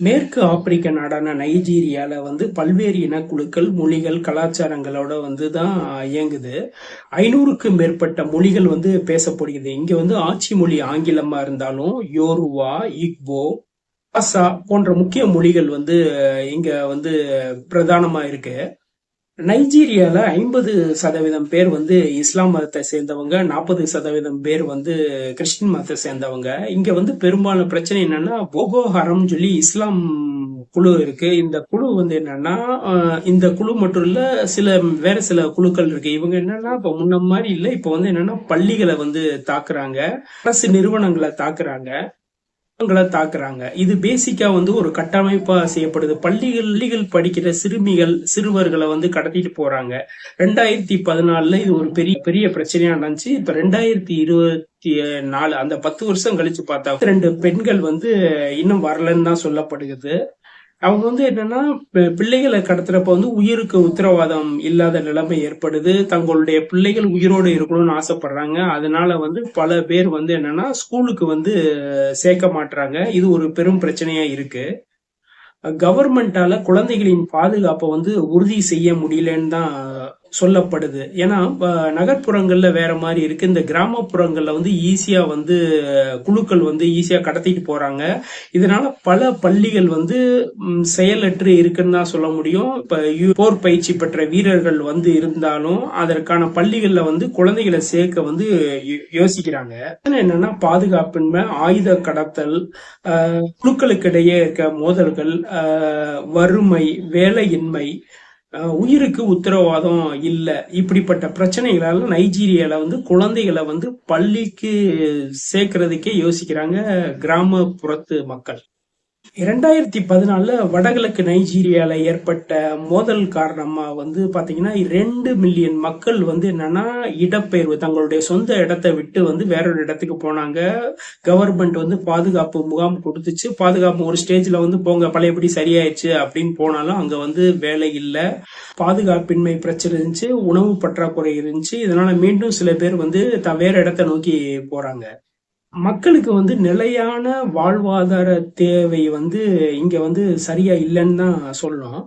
மேற்கு ஆப்பிரிக்க நாடான நைஜீரியால வந்து பல்வேறு இனக்குழுக்கள் மொழிகள் கலாச்சாரங்களோட வந்து தான் இயங்குது. ஐநூறுக்கும் மேற்பட்ட மொழிகள் வந்து பேசப்படுகிறது. இங்க வந்து ஆட்சி மொழி ஆங்கிலமா இருந்தாலும் யோருவா இக்போ அசா போன்ற முக்கிய மொழிகள் வந்து இங்க வந்து பிரதானமா இருக்கு. நைஜீரியால ஐம்பது சதவீதம் பேர் வந்து இஸ்லாம் மதத்தை சேர்ந்தவங்க நாற்பது சதவீதம் பேர் வந்து கிறிஸ்டின் மதத்தை சேர்ந்தவங்க. இங்க வந்து பெரும்பாலான பிரச்சனை என்னன்னா போகோ ஹரம் சொல்லி இஸ்லாம் குழு இருக்கு. இந்த குழு வந்து என்னன்னா இந்த குழு மட்டும் இல்ல சில வேற சில குழுக்கள் இருக்கு. இவங்க என்னன்னா இப்ப முன்ன மாதிரி இல்ல. இப்ப வந்து என்னன்னா பள்ளிகளை வந்து தாக்குறாங்க. அரசு நிறுவனங்களை தாக்குறாங்க. ங்களை தாக்குறாங்க. இது பேசிக்கா வந்து ஒரு கட்டமைப்பா செய்யப்படுது. பள்ளிகள் பள்ளிகள் படிக்கிற சிறுமிகள் சிறுவர்களை வந்து கடத்திட்டு போறாங்க. ரெண்டாயிரத்தி பதினாலுல இது ஒரு பெரிய பெரிய பிரச்சனையா நடந்துச்சு. இப்ப ரெண்டாயிரத்தி இருபத்தி நாலு அந்த பத்து வருஷம் கழிச்சு பார்த்தா ரெண்டு பெண்கள் வந்து இன்னும் வரலன்னு தான் சொல்லப்படுகிறது. அவங்க வந்து என்னன்னா பிள்ளைகளை கடத்துறப்ப வந்து உயிருக்கு உத்தரவாதம் இல்லாத நிலைமை ஏற்படுது. தங்களுடைய பிள்ளைகள் உயிரோடு இருக்கணும்னு ஆசைப்படுறாங்க. அதனால வந்து பல பேர் வந்து என்னன்னா ஸ்கூலுக்கு வந்து சேர்க்க மாட்டுறாங்க இது ஒரு பெரும் பிரச்சனையா இருக்கு. கவர்மெண்டால குழந்தைகளின் பாதுகாப்பை வந்து உறுதி செய்ய முடியலன்னு தான் சொல்லப்படுது. ஏன்னா நகர்ப்புறங்களில் வேற மாதிரி இருக்கு. இந்த கிராமப்புறங்களில் வந்து ஈஸியாக வந்து குழுக்கள் வந்து ஈஸியாக கடத்திட்டு போறாங்க. இதனால பல பள்ளிகள் வந்து செயலற்று இருக்குன்னு தான் சொல்ல முடியும். இப்போ போர் பயிற்சி பெற்ற வீரர்கள் வந்து இருந்தாலும் அதற்கான பள்ளிகளில் வந்து குழந்தைகளை சேர்க்க வந்து யோ- யோசிக்கிறாங்க. என்னன்னா பாதுகாப்பின்மை ஆயுத கடத்தல் குழுக்களுக்கிடையே இருக்க மோதல்கள் வறுமை வேலையின்மை உயிருக்கு உத்தரவாதம் இல்லை. இப்படிப்பட்ட பிரச்சனைகளால நைஜீரியால வந்து குழந்தைகளை வந்து பள்ளிக்கு சேர்க்கறதுக்கே யோசிக்கிறாங்க கிராமப்புறத்து மக்கள். இரண்டாயிரத்தி பதினாலில் வடகிழக்கு நைஜீரியால ஏற்பட்ட மோதல் காரணமா வந்து பாத்தீங்கன்னா ரெண்டு மில்லியன் மக்கள் வந்து என்னன்னா இடப்பெயர்வு தங்களுடைய சொந்த இடத்தை விட்டு வந்து வேறொரு இடத்துக்கு போனாங்க. கவர்மெண்ட் வந்து பாதுகாப்பு முகாம் கொடுத்துச்சு. பாதுகாப்பு ஒரு ஸ்டேஜ்ல வந்து போங்க பழையபடி சரியாயிடுச்சு அப்படின்னு போனாலும் அங்க வந்து வேலை இல்லை. பாதுகாப்பின்மை பிரச்சனை இருந்துச்சு உணவு பற்றாக்குறை இருந்துச்சு. இதனால மீண்டும் சில பேர் வந்து வேற இடத்தை நோக்கி போறாங்க. மக்களுக்கு வந்து நிலையான வாழ்வாதார தேவை வந்து இங்க வந்து சரியா இல்லைன்னு தான் சொல்லணும்.